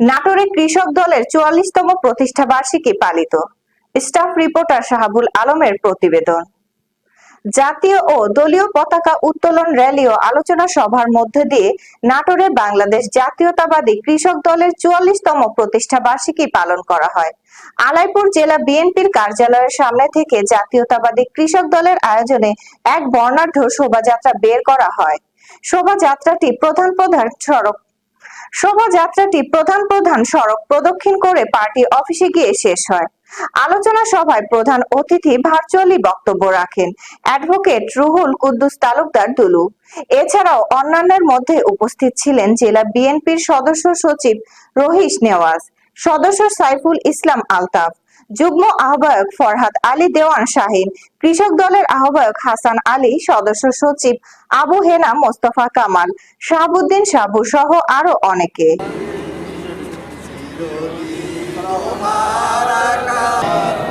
নাটোরে কৃষক দলের চুয়াল্লিশতম প্রতিষ্ঠা বার্ষিকী পালিত। স্টাফ রিপোর্টার শাহাবুল আলমের প্রতিবেদন। জাতীয় ও দলীয় পতাকা উত্তোলন র্যালি ও আলোচনা সভার মধ্যে দিয়ে নাটোরে বাংলাদেশ জাতীয়তাবাদী কৃষক দলের চুয়াল্লিশতম প্রতিষ্ঠা বার্ষিকী পালন করা হয়। আলাইপুর জেলা বিএনপির কার্যালয়ের সামনে থেকে জাতীয়তাবাদী কৃষক দলের আয়োজনে এক বর্ণাঢ্য শোভাযাত্রা বের করা হয়। শোভাযাত্রাটি প্রধান প্রধান সড়ক শোভাযাত্রাটি প্রধান প্রধান সড়ক প্রদক্ষিণ করে পার্টি অফিসে গিয়ে শেষ হয়। আলোচনা সভায় প্রধান অতিথি ভার্চুয়ালি বক্তব্য রাখেন। অ্যাডভোকেট রুহুল কুদ্দুস তালুকদার দুলু। এছাড়াও অন্যান্যের মধ্যে উপস্থিত ছিলেন জেলা বিএনপির সদস্য সচিব রহিস নেওয়াজ, সদস্য সাইফুল ইসলাম আলতাফ যুগ্ম আহ্বায়ক ফরহাদ আলী দেওয়ান শাহিন, কৃষক দলের আহ্বায়ক হাসান আলী, সদস্য সচিব আবু হেনা মোস্তফা কামাল, শাহাবুদ্দিন সাবু সহ আরও অনেকে। মতের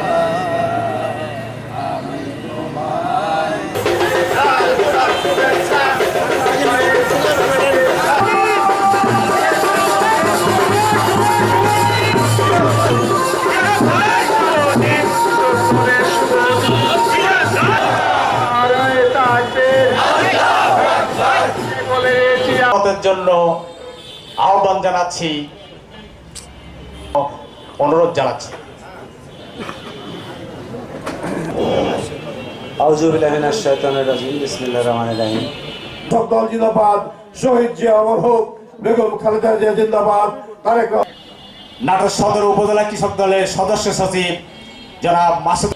জন্য আহ্বান জানাচ্ছি অনুরোধ জানাচ্ছি। আউজুবিল্লাহিনাশ শাইতানির রাজিম বিসমিল্লাহির রহমানির রহিম। সব দল জিন্দাবাদ শহীদ জিয়া অমর হোক বেগম খালেদা জিয়া জিন্দাবাদ তারেক রহমান। নাটোর সদর উপজেলা কৃষক দলের সদস্য সচিব জনাব মাসুদ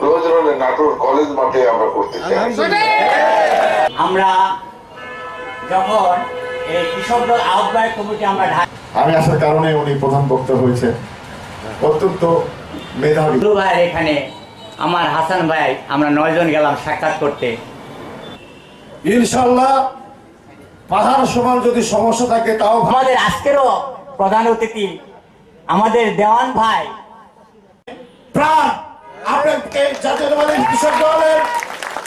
প্রয়োজনে নাটোর কলেজ মাঠে আমরা করতে চাই। আমরা যখন এই কৃষক দল আহ্বায়ক কমিটি আমরা আমি আসার কারণে উনি প্রধান বক্তা হয়েছে। অত্যন্ত মেধাবী। ভাইয়ের এখানে আমার হাসান ভাই আমরা নয়জন গেলাম সাক্ষাৎ করতে। ইনশাল্লাহ পাহাড় সমান যদি সমস্যা থাকে তাও আমাদের আজকেরও প্রধান অতিথি আমাদের দেওয়ান ভাই। প্রাণ আপনাকে জাতীয়তাবাদী কৃষক দলের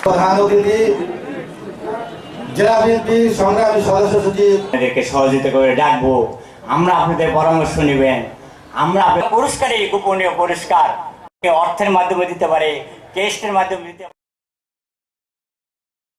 প্রধান অতিথি জেলা বিএনপি সংগ্রামী সদস্য সচিব। সহযোগিতা করে ডাকবো। আমরা আপনাদের পরামর্শ নেবেন। আমরা পুরস্কারে গোপনীয় পুরস্কার। অর্থের মাধ্যমে দিতে পারে, টেস্টের মাধ্যমে দিতে পারে।